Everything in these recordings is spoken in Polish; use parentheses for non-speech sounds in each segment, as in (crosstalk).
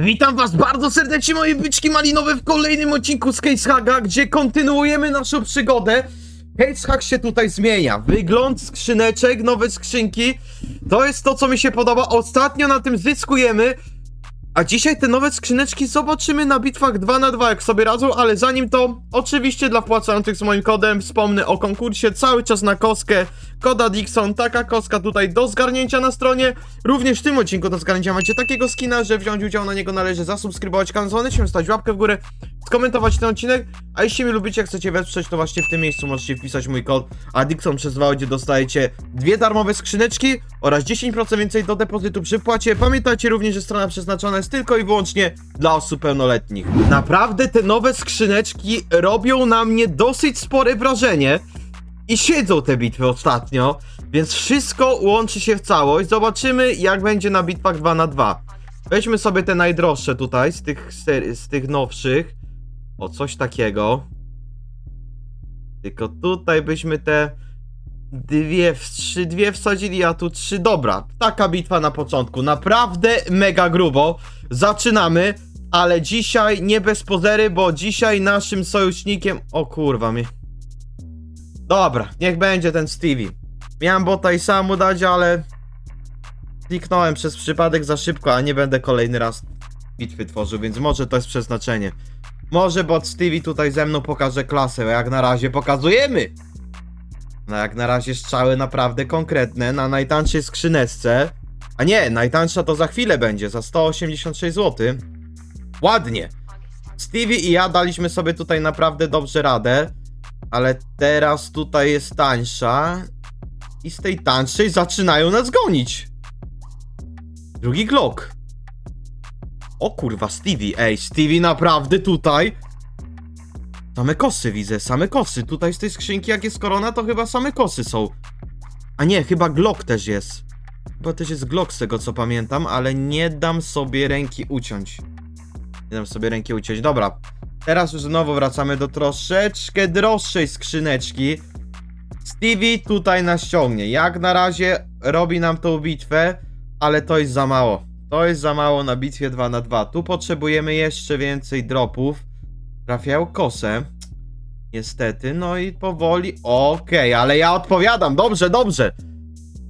Witam was bardzo serdecznie moje byczki malinowe w kolejnym odcinku z Case Haga, gdzie kontynuujemy naszą przygodę. Case Hag się tutaj zmienia. Wygląd skrzyneczek, nowe skrzynki. To jest to, co mi się podoba. Ostatnio na tym zyskujemy. A dzisiaj te nowe skrzyneczki zobaczymy na bitwach 2 na 2 jak sobie radzą, ale zanim to, oczywiście dla wpłacających z moim kodem wspomnę o konkursie cały czas na koskę. Koda Dixon, taka koska tutaj do zgarnięcia na stronie. Również w tym odcinku do zgarnięcia macie takiego skina, że wziąć udział na niego należy zasubskrybować kanał, dzwoneczkiem, stać łapkę w górę, skomentować ten odcinek, a jeśli mnie lubicie, chcecie wesprzeć, to właśnie w tym miejscu możecie wpisać mój kod, a Dixon przez dwa, gdzie dostajecie dwie darmowe skrzyneczki oraz 10% więcej do depozytu przy płacie. Pamiętajcie również, że strona przeznaczona jest tylko i wyłącznie dla osób pełnoletnich. Naprawdę te nowe skrzyneczki robią na mnie dosyć spore wrażenie i siedzą te bitwy ostatnio, więc wszystko łączy się w całość. Zobaczymy, jak będzie na bitwach 2 na 2 Weźmy sobie te najdroższe tutaj z tych, z tych nowszych. O, coś takiego. Tylko tutaj byśmy te dwie, w- trzy, dwie wsadzili, a tu trzy. Dobra, taka bitwa na początku. Naprawdę mega grubo. Zaczynamy, ale dzisiaj nie bez pozery, bo dzisiaj naszym sojusznikiem... O kurwa, mi... Dobra, niech będzie ten Stevie. Miałem bota i sam mu dać, ale... Kliknąłem przez przypadek za szybko, a nie będę kolejny raz bitwy tworzył, więc może to jest przeznaczenie. Może bot Stevie tutaj ze mną pokaże klasę, jak na razie pokazujemy! No jak na razie strzały naprawdę konkretne na najtańszej skrzyneczce. A nie, najtańsza to za chwilę będzie, za 186 zł. Ładnie! Stevie i ja daliśmy sobie tutaj naprawdę dobrze radę. Ale teraz tutaj jest tańsza. I z tej tańszej zaczynają nas gonić. Drugi Glock. O kurwa, Stevie. Ej, Stevie naprawdę tutaj. Same kosy widzę, same kosy. Tutaj z tej skrzynki, jak jest korona, to chyba same kosy są. A nie, chyba Glock też jest. Chyba też jest Glock z tego co pamiętam, ale nie dam sobie ręki uciąć. Nie dam sobie ręki uciąć. Dobra. Teraz już znowu wracamy do troszeczkę droższej skrzyneczki. Stevie tutaj nas ściągnie. Jak na razie robi nam tą bitwę, ale to jest za mało. To jest za mało na bitwie 2 na 2 Tu potrzebujemy jeszcze więcej dropów. Trafiają kosę. Niestety, no i powoli. Okej, ale ja odpowiadam. Dobrze, dobrze.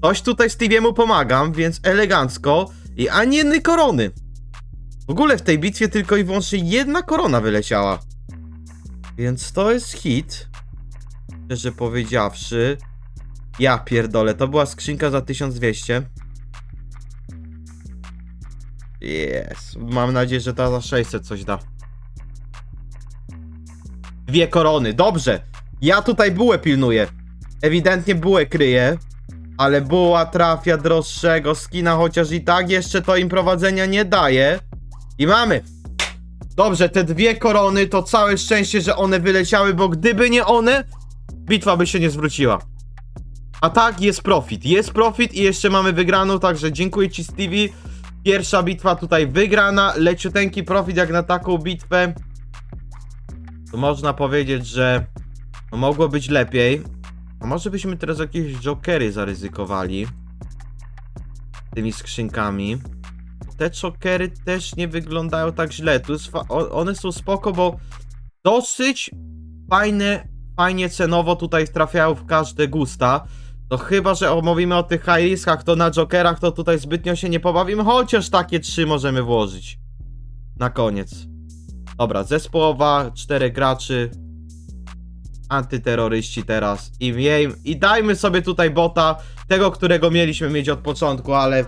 Coś tutaj Stevie'emu pomagam, więc elegancko. I ani jednej korony. W ogóle w tej bitwie tylko i wyłącznie jedna korona wyleciała. Więc to jest hit. Szczerze powiedziawszy. Ja pierdolę, to była skrzynka za 1200. Jest. Mam nadzieję, że ta za 600 coś da. Dwie korony, dobrze. Ja tutaj bułę pilnuję. Ewidentnie bułę kryję. Ale buła trafia droższego skina, chociaż i tak jeszcze to im prowadzenia nie daje. I mamy. Dobrze, te dwie korony to całe szczęście, że one wyleciały, bo gdyby nie one, bitwa by się nie zwróciła. A tak, jest profit. Jest profit i jeszcze mamy wygraną, także dziękuję ci Stevie. Pierwsza bitwa tutaj wygrana, leciuteńki profit jak na taką bitwę. To można powiedzieć, że mogło być lepiej. A może byśmy teraz jakieś jokery zaryzykowali tymi skrzynkami. Te jokery też nie wyglądają tak źle. Tu one są spoko, bo dosyć fajne, fajnie cenowo tutaj trafiają w każde gusta. To chyba, że omówimy o tych high riskach, to na jokerach to tutaj zbytnio się nie pobawimy, chociaż takie trzy możemy włożyć. Na koniec. Dobra, zespołowa, czterech graczy. Antyterroryści teraz. I, miej, I dajmy sobie tutaj bota, tego, którego mieliśmy mieć od początku, ale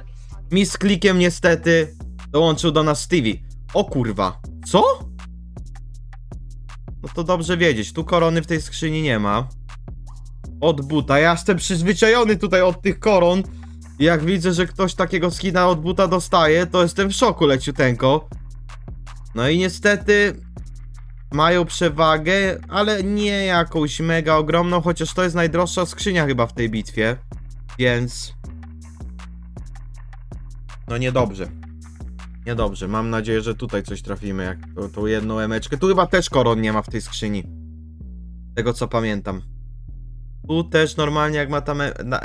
mi z klikiem niestety dołączył do nas Stevie. O kurwa. Co? No to dobrze wiedzieć. Tu korony w tej skrzyni nie ma. Od buta. Ja jestem przyzwyczajony tutaj od tych koron. Jak widzę, że ktoś takiego skina od buta dostaje, to jestem w szoku leciuteńko. No i niestety mają przewagę, ale nie jakąś mega ogromną, chociaż to jest najdroższa skrzynia chyba w tej bitwie. Więc no niedobrze. Niedobrze. Mam nadzieję, że tutaj coś trafimy, jak tą, tą jedną emeczkę. Tu chyba też koron nie ma w tej skrzyni. Tego co pamiętam. Tu też normalnie jak ma ta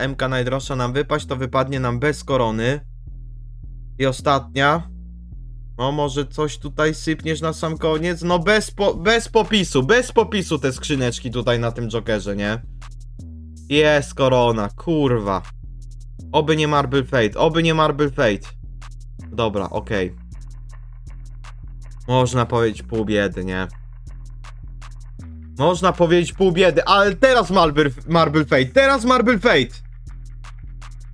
MK najdroższa nam wypaść, to wypadnie nam bez korony. I ostatnia. No może coś tutaj sypniesz na sam koniec? No bez, po, bez popisu, bez popisu te skrzyneczki tutaj na tym Jokerze, nie? Jest korona, kurwa. Oby nie Marble Fate, oby nie Marble Fate. Dobra, okej. Można powiedzieć pół biedy, nie? Można powiedzieć pół biedy, ale teraz Marble, Marble Fate, teraz Marble Fate!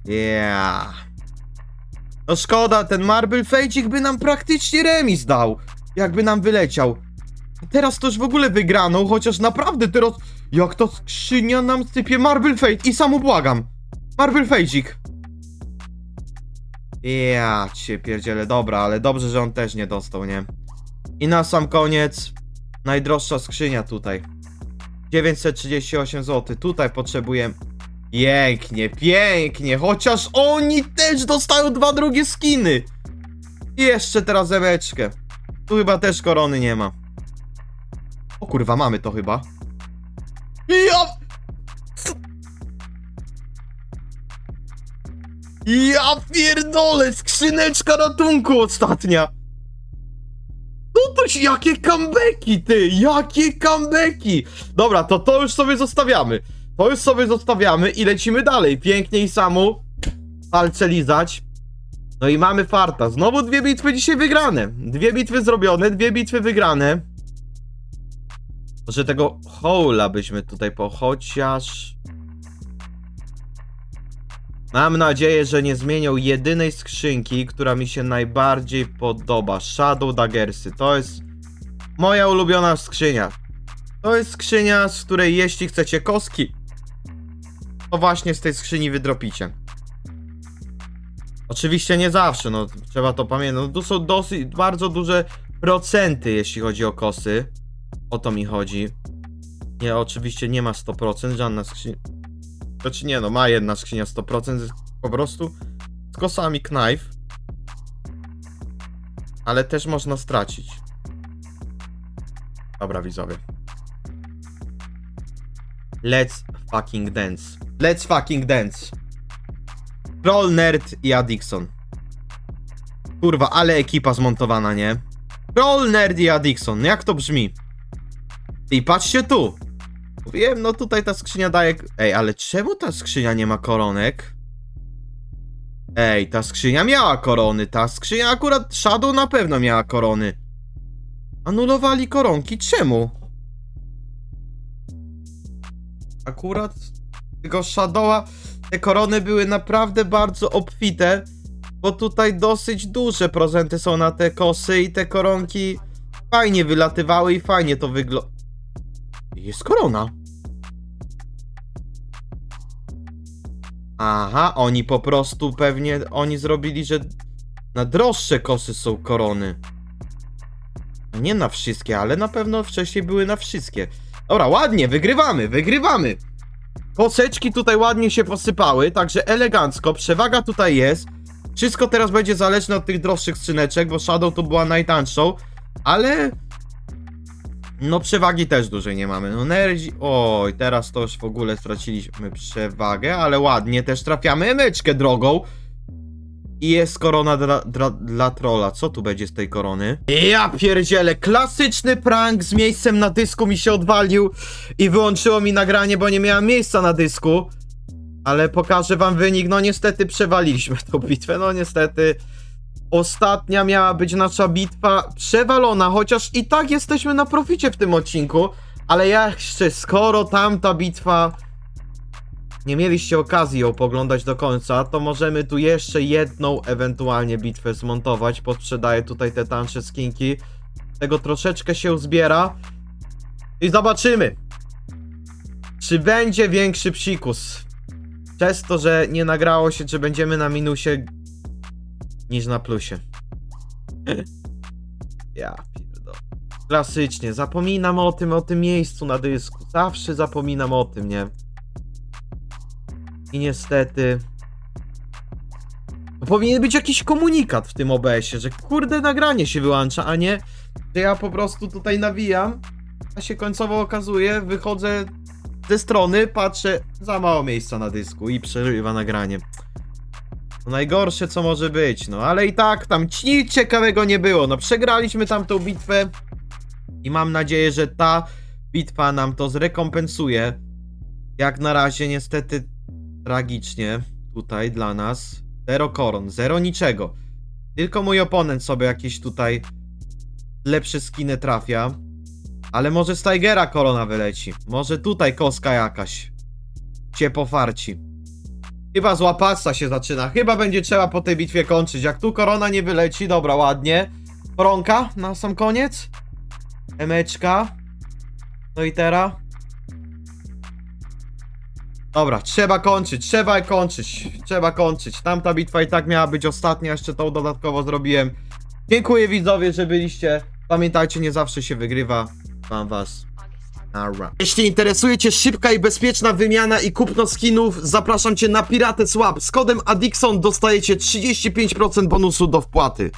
Yeah. No szkoda, ten Marble Fejcik by nam praktycznie remis dał, jakby nam wyleciał. Teraz to już w ogóle wygraną, chociaż naprawdę teraz, jak to skrzynia nam sypie Marble Fate i samo błagam. Marble Fejcik. Ja cię pierdzielę, dobra, ale dobrze, że on też nie dostał, nie? I na sam koniec, najdroższa skrzynia tutaj. 938 zł, tutaj potrzebujemy... Pięknie, pięknie, chociaż oni też dostają dwa drugie skiny. I jeszcze teraz emeczkę. Tu chyba też korony nie ma. O kurwa, mamy to chyba. Ja... Ja pierdolę, skrzyneczka ratunku ostatnia. No to jakie comebacki, ty, jakie comebacki. Dobra, to to już sobie zostawiamy. To już sobie zostawiamy i lecimy dalej. Pięknie i samu. Palce lizać. No i mamy farta. Znowu dwie bitwy dzisiaj wygrane. Dwie bitwy zrobione, dwie bitwy wygrane. Może tego hola byśmy tutaj po chociaż... Mam nadzieję, że nie zmienią jedynej skrzynki, która mi się najbardziej podoba. Shadow Daggersy. To jest moja ulubiona skrzynia. To jest skrzynia, z której jeśli chcecie koski, to właśnie z tej skrzyni wydropicie. Oczywiście nie zawsze, no trzeba to pamiętać. No, tu są dosyć, bardzo duże procenty, jeśli chodzi o kosy. O to mi chodzi. Nie, oczywiście nie ma 100%, żadna skrzynia. Znaczy nie, no ma jedna skrzynia 100%, po prostu z kosami knife. Ale też można stracić. Dobra, widzowie. Let's fucking dance. Let's fucking dance. Troll, Nerd i Adixon. Kurwa, ale ekipa zmontowana, nie? Troll, Nerd i Adixon. Jak to brzmi? I patrzcie tu. Wiem, no tutaj ta skrzynia daje... Ej, ale czemu ta skrzynia nie ma koronek? Ej, ta skrzynia miała korony. Ta skrzynia akurat... Shadow na pewno miała korony. Anulowali koronki. Czemu? Akurat tego Shadowa te korony były naprawdę bardzo obfite, bo tutaj dosyć duże procenty są na te kosy i te koronki fajnie wylatywały i fajnie to wygląda. Jest korona. Aha, oni po prostu pewnie, oni zrobili, że na droższe kosy są korony. Nie na wszystkie, ale na pewno wcześniej były na wszystkie. Dobra, ładnie, wygrywamy, wygrywamy. Koseczki tutaj ładnie się posypały, także elegancko, przewaga tutaj jest. Wszystko teraz będzie zależne od tych droższych skrzyneczek, bo Shadow to była najtańszą, ale... No przewagi też dużej nie mamy. No nerdzi... Oj, teraz to już w ogóle straciliśmy przewagę, ale ładnie też trafiamy emeczkę drogą. I jest korona dla, dla, dla trolla. Co tu będzie z tej korony? Ja pierdzielę, klasyczny prank z miejscem na dysku mi się odwalił i wyłączyło mi nagranie, bo nie miałem miejsca na dysku. Ale pokażę wam wynik, no niestety przewaliliśmy tą bitwę, no niestety. Ostatnia miała być nasza bitwa przewalona, chociaż i tak jesteśmy na proficie w tym odcinku. Ale jeszcze, skoro tamta bitwa nie mieliście okazji ją poglądać do końca, to możemy tu jeszcze jedną ewentualnie bitwę zmontować. Posprzedaję tutaj te tańsze skinki. Tego troszeczkę się zbiera. I zobaczymy, czy będzie większy psikus. Przez to, że nie nagrało się, czy będziemy na minusie niż na plusie. (laughs) ja pierdolę. Klasycznie, zapominam o tym, o tym miejscu na dysku. Zawsze zapominam o tym, nie? I niestety. No powinien być jakiś komunikat w tym OBS-ie, że kurde nagranie się wyłącza, a nie, że ja po prostu tutaj nawijam, a się końcowo okazuje, wychodzę ze strony, patrzę, za mało miejsca na dysku i przerywa nagranie. To najgorsze, co może być, no ale i tak tam nic ciekawego nie było. No przegraliśmy tamtą bitwę i mam nadzieję, że ta bitwa nam to zrekompensuje. Jak na razie niestety tragicznie tutaj dla nas. Zero koron, zero niczego. Tylko mój oponent sobie jakieś tutaj lepsze skiny trafia. Ale może z Tigera korona wyleci. Może tutaj koska jakaś cię pofarci. Chyba z łapasa się zaczyna. Chyba będzie trzeba po tej bitwie kończyć. Jak tu korona nie wyleci, dobra, ładnie. Koronka na sam koniec. Emeczka. No i teraz. Dobra, trzeba kończyć, trzeba kończyć, trzeba kończyć. Tamta bitwa i tak miała być ostatnia, jeszcze tą dodatkowo zrobiłem. Dziękuję widzowie, że byliście. Pamiętajcie, nie zawsze się wygrywa. Mam was. Nara. Jeśli interesuje Cię szybka i bezpieczna wymiana i kupno skinów, zapraszam Cię na Piratę Swap. Z kodem Adixon dostajecie 35% bonusu do wpłaty.